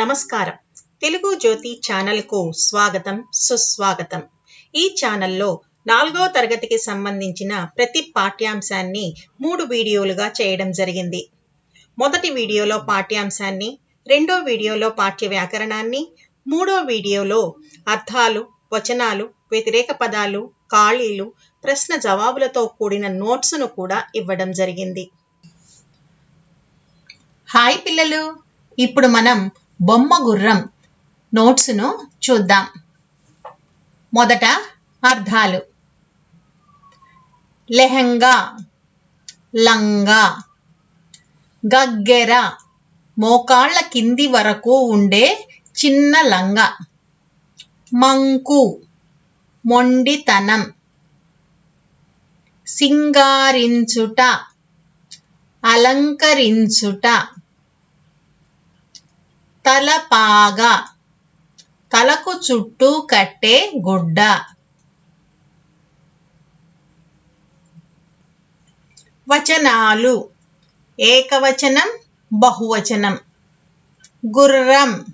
నమస్కారం. తెలుగు జ్యోతి ఛానల్కు స్వాగతం సుస్వాగతం. ఈ ఛానల్లో నాలుగో తరగతికి సంబంధించిన ప్రతి పాఠ్యాంశాన్ని మూడు వీడియోలుగా చేయడం జరిగింది. మొదటి వీడియోలో పాఠ్యాంశాన్ని రెండో వీడియోలో పాఠ్య వ్యాకరణాన్ని మూడో వీడియోలో అర్థాలు వచనాలు వ్యతిరేక పదాలు ఖాళీలు ప్రశ్న జవాబులతో కూడిన నోట్స్ను కూడా ఇవ్వడం జరిగింది. హాయ్ పిల్లలు! ఇప్పుడు మనం బొమ్మ గుర్రం. నోట్స్ను చూద్దాం. మొదట అర్థాలు. లెహంగా లంగా గగ్గెర మోకాళ్ళ కింది వరకు ఉండే చిన్న లంగా. మంకు మొండితనం. సింగారించుట అలంకరించుట. తలపాగా. తలకు చుట్టూ కట్టే గుడ్డ. వచనాలు. ఏకవచనం బహువచనం. గుర్రం.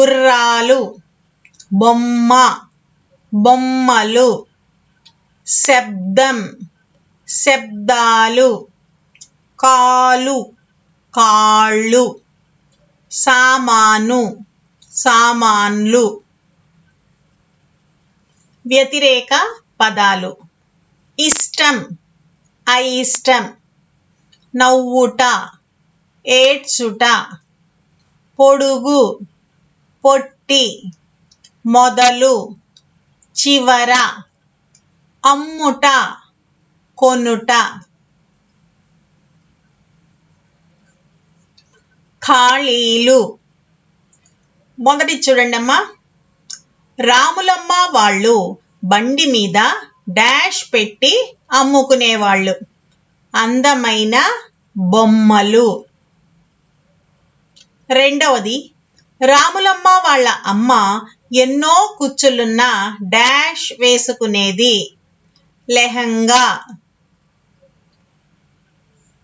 గుర్రాలు. బొమ్మ. బొమ్మలు. శబ్దం. శబ్దాలు. కాలు. కాళ్ళు. సామాను సామాన్లు. వ్యతిరేక పదాలు. ఇష్టం అయిష్టం. నవ్వుట ఏడ్చుట. పొడుగు పొట్టి. మొదలు చివర. అమ్ముట కొనుట. ఖాళీలు. మొదటి చూడండమ్మా. రాములమ్మ వాళ్ళు బండి మీద డాష్ పెట్టి అమ్ముకునేవాళ్ళు. అందమైన బొమ్మలు. రెండవది రాములమ్మ వాళ్ళ అమ్మ ఎన్నో కుచ్చులున్న డాష్ వేసుకునేది. లెహంగా.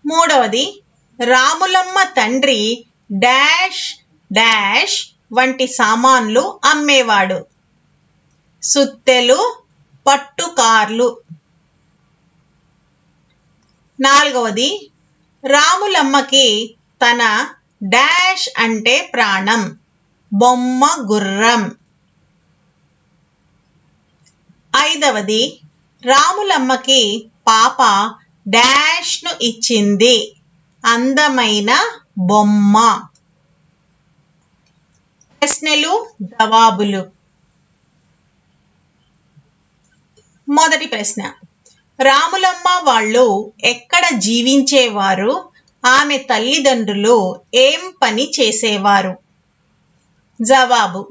మూడవది రాములమ్మ తండ్రి డాష్ డాష్ వంటి సామాన్లు అమ్మేవాడు. సుత్తెలు పట్టుకార్లు. నాలుగవది రాములమ్మకి తన డాష్ అంటే ప్రాణం బొమ్మ గుర్రం. ఐదవది రాములమ్మకి పాప డాష్ను ఇచ్చింది అందమైన బొమ్మ. ప్రశ్నలు జవాబులు. మొదటి ప్రశ్న. రాములమ్మ వాళ్ళు ఎక్కడ జీవించేవారు? ఆమె తల్లిదండ్రులు ఏం పని చేసేవారు? జవాబు.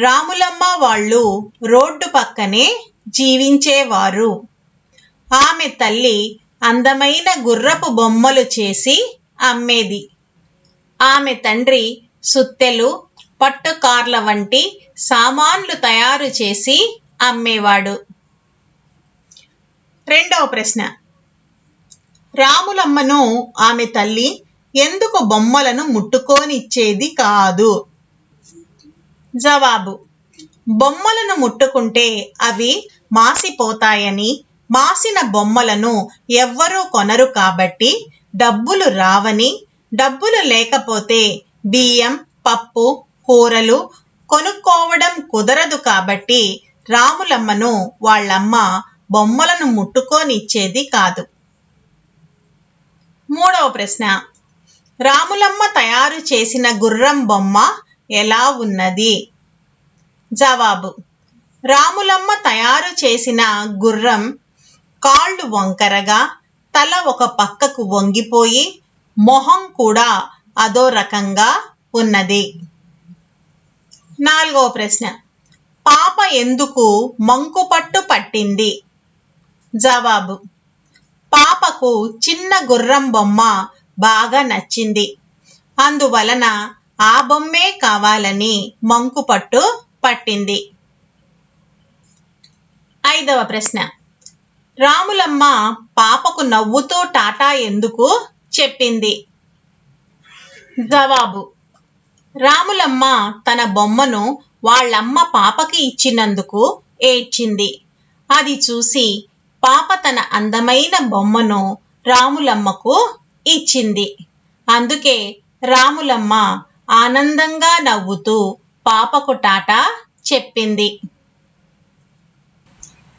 రాములమ్మ వాళ్ళు రోడ్డు పక్కనే జీవించేవారు. ఆమె తల్లి అందమైన గుర్రపు బొమ్మలు చేసి అమ్మేది. ఆమె తండ్రి సుత్తెలు పట్టుకార్ల వంటి సామాన్లు తయారు చేసి అమ్మేవాడు. రెండవ ప్రశ్న. రాములమ్మను ఆమె తల్లి ఎందుకు బొమ్మలను ముట్టుకోనిచ్చేది కాదు? జవాబు. బొమ్మలను ముట్టుకుంటే అవి మాసిపోతాయని మాసిన బొమ్మలను ఎవ్వరూ కొనరు కాబట్టి డబ్బులు రావని డబ్బులు లేకపోతే బియ్యం పప్పు కూరలు కొనుక్కోవడం కుదరదు కాబట్టి రాములమ్మను వాళ్ళమ్మ బొమ్మలను ముట్టుకోనిచ్చేది కాదు. మూడవ ప్రశ్న. రాములమ్మ తయారు చేసిన గుర్రం బొమ్మ ఎలా ఉన్నది? జవాబు. రాములమ్మ తయారు చేసిన గుర్రం కాళ్ళు వంకరగా తల ఒక పక్కకు వంగిపోయి మొహం కూడా అదో రకంగా ఉన్నది. నాలుగవ ప్రశ్న. పాప ఎందుకు మంకుపట్టు పట్టింది? జవాబు. పాపకు చిన్న గుర్రం బొమ్మ బాగా నచ్చింది. అందువలన ఆ బొమ్మే కావాలని మంకుపట్టు పట్టింది. ఐదవ ప్రశ్న. రాములమ్మ పాపకు నవ్వుతూ టాటా ఎందుకు చెప్పింది. జవాబు. రాములమ్మ తన బొమ్మను వాళ్ళమ్మ పాపకి ఇచ్చినందుకు ఏడ్చింది. అది చూసి పాప తన అందమైన బొమ్మను రాములమ్మకు ఇచ్చింది. అందుకే రాములమ్మ ఆనందంగా నవ్వుతూ పాపకు టాటా చెప్పింది.